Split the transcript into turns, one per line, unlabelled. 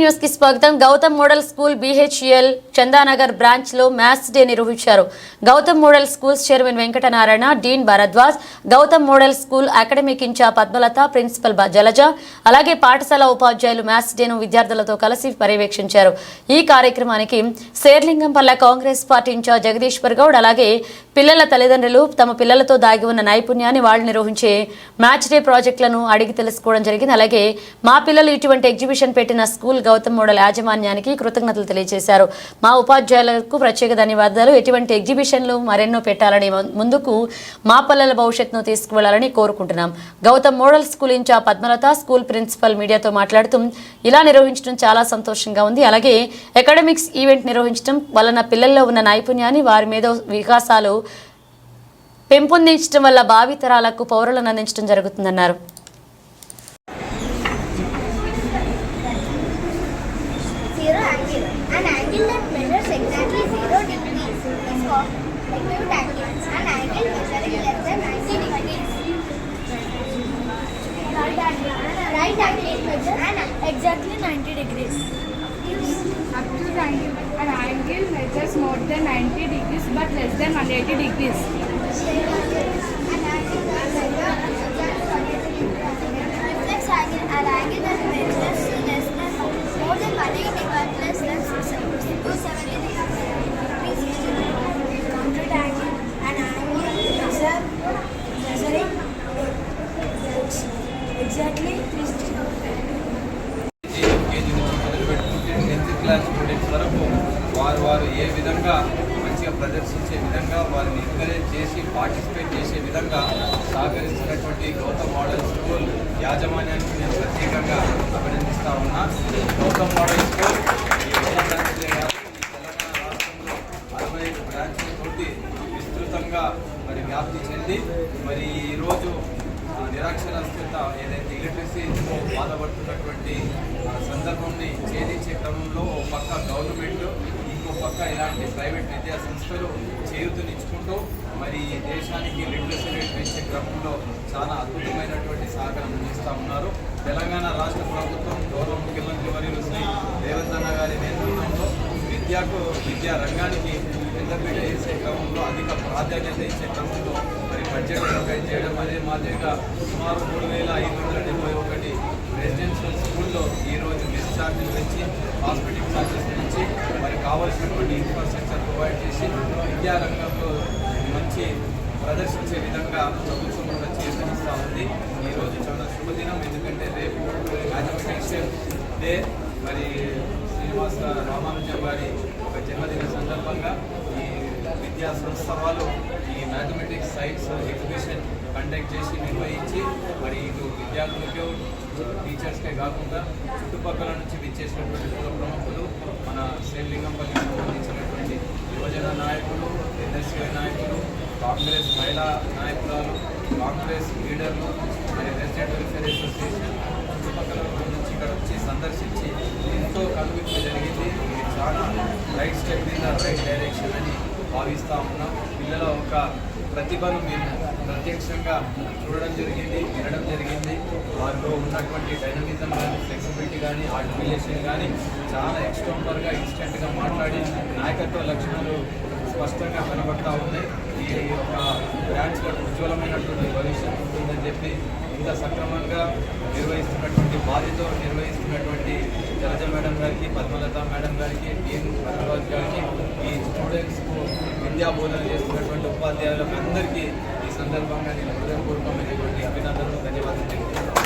న్యూస్కి స్వాగతం. Gautam model school BHEL Chandanagar బ్రాంచ్లో మ్యాథ్స్ డే నిర్వహించారు. Gautam model schools chairman Venkatanarayana dean Bharadwaj Gautam model school academic in-charge Padmalatha principal బ- జలజ అలాగే పాఠశాల ఉపాధ్యాయులు మ్యాథ్స్ డేను విద్యార్థులతో కలిసి పర్యవేక్షించారు. ఈ కార్యక్రమానికి శేర్లింగంపల్ల కాంగ్రెస్ పార్టీ ఇన్ఛార్జ్ జగదీశ్వర్ గౌడ్ అలాగే పిల్లల తల్లిదండ్రులు తమ పిల్లలతో దాగి ఉన్న నైపుణ్యాన్ని వాళ్ళు నిర్వహించే మ్యాచ్ డే ప్రాజెక్టులను అడిగి తెలుసుకోవడం జరిగింది. అలాగే మా పిల్లలు ఇటువంటి ఎగ్జిబిషన్ పెట్టిన స్కూల్ గౌతమ్ మోడల్ యాజమాన్యానికి కృతజ్ఞతలు తెలియజేశారు. మా ఉపాధ్యాయులకు ప్రత్యేక ధన్యవాదాలు. ఎటువంటి ఎగ్జిబిషన్లు మరెన్నో పెట్టాలని ముందుకు మా పిల్లల భవిష్యత్తును తీసుకువెళ్ళాలని కోరుకుంటున్నాం. Gautam model school in-charge Padmalatha school principal మీడియాతో మాట్లాడుతూ ఇలా నిర్వహించడం చాలా సంతోషంగా ఉంది. అలాగే అకాడమిక్స్ ఈవెంట్ నిర్వహించడం వలన పిల్లల్లో ఉన్న నైపుణ్యాన్ని వారి మీద వికాసాలు పెంపొందించడం వల్ల భావితరాలకు పౌరులను అందించడం జరుగుతుందన్నారు.
Acute angle. An angle measuring less than 90 degrees. Right angle. Right angle measures exactly 90 degrees.
Up to 90, an angle measures more than 90 degrees but less than 180 degrees.
An angle that measures reflex angle. An angle that measures less than more than 180 but less than 270 degrees.
Class students వరకు వారు వారు ఏ విధంగా మంచిగా ప్రదర్శించే విధంగా వారిని encourage చేసి participate చేసే విధంగా సహకరిస్తున్నటువంటి గౌతమ్ మోడల్ స్కూల్ యాజమాన్యానికి నేను ప్రత్యేకంగా అభినందిస్తా ఉన్నా. గౌతమ్ మోడల్ స్కూల్ అరవై ఐదు బ్రాంచ్లతోటి విస్తృతంగా మరి వ్యాప్తి చెంది మరి ఈరోజు నిరాక్షరాస్యత ఏదైతే ఇలిటరసీతో బాధపడుతున్నటువంటి ఆ సందర్భంని ఛేదించే క్రమంలో ఒక పక్క గవర్నమెంట్ ఇంకో పక్క ఇలాంటి ప్రైవేట్ విద్యా సంస్థలు చేయూతనిచ్చుకుంటూ మరి ఈ దేశానికి లిటరసీ రేట్ పెంచే క్రమంలో చాలా అద్భుతమైనటువంటి సహకారం అందిస్తూ ఉన్నారు. తెలంగాణ రాష్ట్ర ప్రభుత్వం గౌరవ ముఖ్యమంత్రి వర్యులు శ్రీ రేవంత్ గారి నేతృత్వంలో విద్యకు విద్యా రంగానికి పెద్దపీట వేసే క్రమంలో అధిక ప్రాధాన్యత ఇచ్చే క్రమంలో మరి బడ్జెట్ ప్రొవైడ్ చేయడం అదే మాదిరిగా సుమారు మూడు వేల ఐదు వందల డెబ్బై ఒకటి రెసిడెన్షియల్ స్కూల్లో ఈరోజు మెస్ ఛార్జీలు పెంచి హాస్పిటల్ ఛార్జెస్ కావాల్సినటువంటి ఇన్ఫ్రాస్ట్రక్చర్ ప్రొవైడ్ చేసి విద్యా రంగంలో మంచి ప్రదర్శించే విధంగా ప్రభుత్వం కూడా చేతనిస్తూ ఉంది. ఈరోజు చాలా శుభదినం. ఎందుకంటే రేపు మ్యాథమెటిక్స్ డే. మరి శ్రీనివాస రామానుజం గారి ఒక జన్మదిన సందర్భంగా ఈ విద్యా సంస్థ వాళ్ళు ఈ మ్యాథమెటిక్స్ సైన్స్ ఎగ్జిబిషన్ కండక్ట్ చేసి నిర్వహించి మరి ఇటు విద్యార్థులకే టీచర్స్కే కాకుండా చుట్టుపక్కల నుంచి విచ్చేసినటువంటి కుల ప్రముఖులు మన శ్రీలింగంపల్లికి సంబంధించినటువంటి యువజన నాయకులు ఎన్ఎస్ఏ నాయకులు కాంగ్రెస్ మహిళా నాయకురాలు కాంగ్రెస్ లీడర్లు మరి రెసిడెంట్ వెల్ఫేర్ అసోసియేషన్ చుట్టుపక్కల నుంచి ఇక్కడ వచ్చి సందర్శించి ఎంతో కనువిప్పు జరిగింది. ఇది చాలా right step in the right direction అని భావిస్తా ఉన్నాం. పిల్లల ఒక ప్రతిభను మేము ప్రత్యక్షంగా చూడడం జరిగింది వినడం జరిగింది. వారిలో ఉన్నటువంటి డైనమిజం కానీ ఫ్లెక్సిబిలిటీ కానీ ఆర్టిఫిలేషన్ కానీ చాలా ఎక్స్ట్రోంపర్గా ఇన్స్టెంట్గా మాట్లాడి నాయకత్వ లక్షణాలు స్పష్టంగా కనబడతా ఉన్నాయి. ఈ యొక్క బ్రాంచ్లో ఉజ్వలమైనటువంటి భవిష్యత్తు ఉంటుందని చెప్పి ఇంత సక్రమంగా నిర్వహిస్తున్నటువంటి బాధ్యత నిర్వహిస్తున్నటువంటి జలజ మేడం గారికి పద్మలత మేడం గారికి టీఎన్ భరద్వాజ్ గారికి ఈ స్టూడెంట్స్కు విద్యా బోధన చేస్తున్నటువంటి ఉపాధ్యాయులకు అందరికీ ఈ సందర్భంగా నేను హృదయపూర్వకమైనటువంటి అభినందనలు ధన్యవాదాలు తెలియజేస్తాను